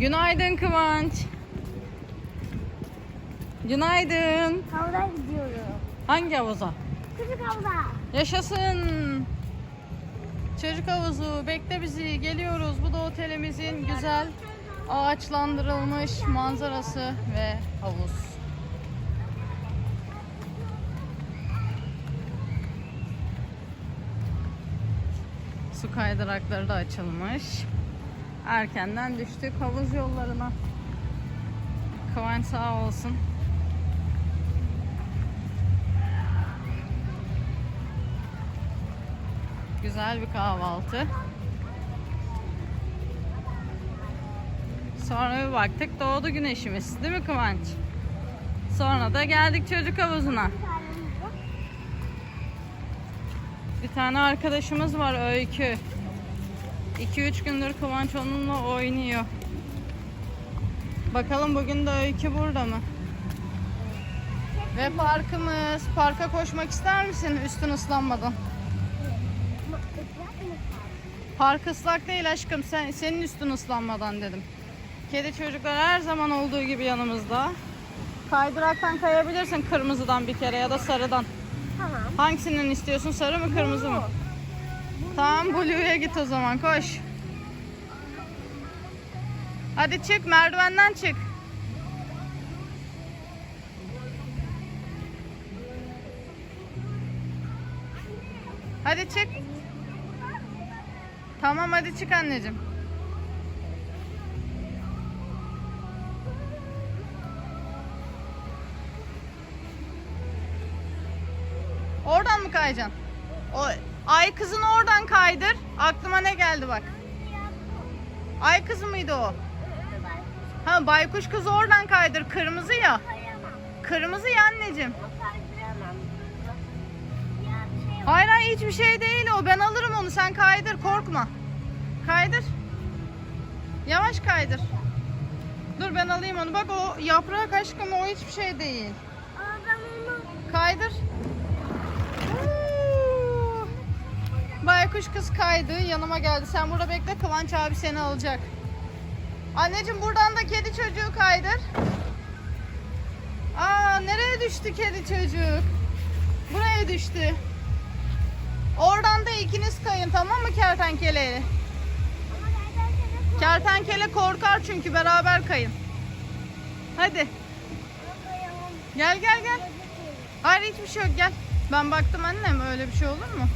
Günaydın Kıvanç. Günaydın. Havuza gidiyorum. Hangi havuza? Küçük havuza. Yaşasın. Çocuk havuzu bekle bizi geliyoruz. Bu da otelimizin güzel ağaçlandırılmış manzarası ve havuz. Su kaydırakları da açılmış. Erkenden düştük havuz yollarına. Kıvanç sağ olsun. Güzel bir kahvaltı. Sonra bir baktık doğdu güneşimiz. Değil mi Kıvanç? Sonra da geldik çocuk havuzuna. Bir tane arkadaşımız var Öykü. 2-3 gündür Kıvanç onunla oynuyor. Bakalım bugün de Öykü burada mı? Ve parkımız. Parka koşmak ister misin üstün ıslanmadan? Park ıslak değil aşkım. Sen, senin üstün ıslanmadan dedim. Kedi çocuklar her zaman olduğu gibi yanımızda. Kaydıraktan kayabilirsin kırmızıdan bir kere ya da sarıdan. Tamam. Hangisinden istiyorsun? Sarı mı kırmızı mı? Tamam Blue'ya git o zaman koş. Hadi çık merdivenden çık. Hadi çık. Tamam hadi çık anneciğim. Oradan mı kayacaksın? O ay kızını oradan kaydır. Aklıma ne geldi bak. Ay kızı mıydı o? Ha baykuş kızı oradan kaydır. Kırmızı ya. Kırmızı ya anneciğim. Hayır hayır hiçbir şey değil o. Ben alırım onu. Sen kaydır korkma. Kaydır. Yavaş kaydır. Dur ben alayım onu. Bak o yaprak aşkım o hiçbir şey değil. Kaydır. Baykuş kız kaydı. Yanıma geldi. Sen burada bekle. Kıvanç abi seni alacak. Anneciğim buradan da kedi çocuğu kaydır. Aa nereye düştü kedi çocuk? Buraya düştü. Oradan da ikiniz kayın tamam mı nereden Kertenkele korkar çünkü beraber kayın. Hadi gel gel gel. Hayır hiçbir şey yok gel. Ben baktım annem öyle bir şey olur mu?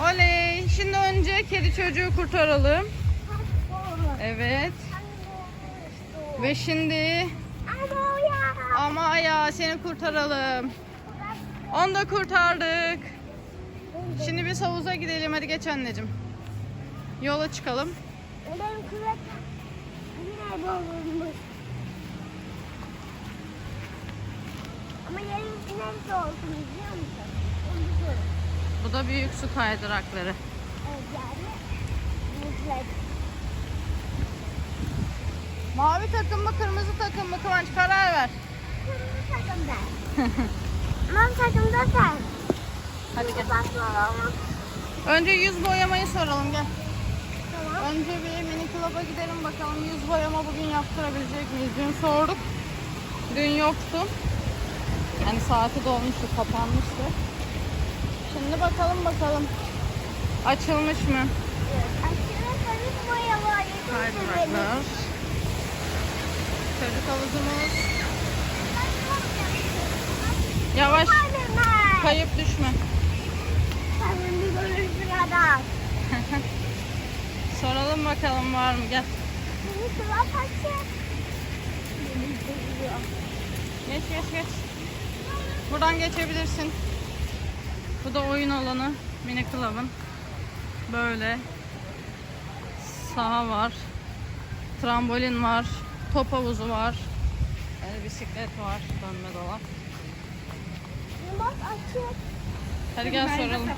Oley. Şimdi önce kedi çocuğu kurtaralım. Evet. Ve şimdi Ama ya. seni kurtaralım. Onu da kurtardık. Şimdi biz havuza gidelim. Hadi geç anneciğim. Yola çıkalım. Ama yerin neresi olsun biliyor musun? Onu. Bu da büyük su kaydırakları. Mavi takım mı kırmızı takım mı Kıvanç karar ver. Kırmızı takım ben. Mavi takım da sen. Hadi gel. Önce yüz boyamayı soralım gel. Tamam. Önce bir mini club'a gidelim bakalım yüz boyama bugün yaptırabilecek miyiz? Dün sorduk. Dün yoktu. Yani saati dolmuştu, kapanmıştı. Şimdi bakalım bakalım. Açılmış mı? Aşırı sarı boya var. Kaydıraklar. Çocuk havuzumuz. Yavaş. Kayıp düşme. Soralım bakalım var mı? Gel. Geç geç geç. Buradan geçebilirsin. Bu da oyun alanı. Mini Club'ın. Böyle. Saha var. Trambolin var. Top havuzu var. Yani bisiklet var. Dönme dolap. Bak açık. Hadi gel soralım.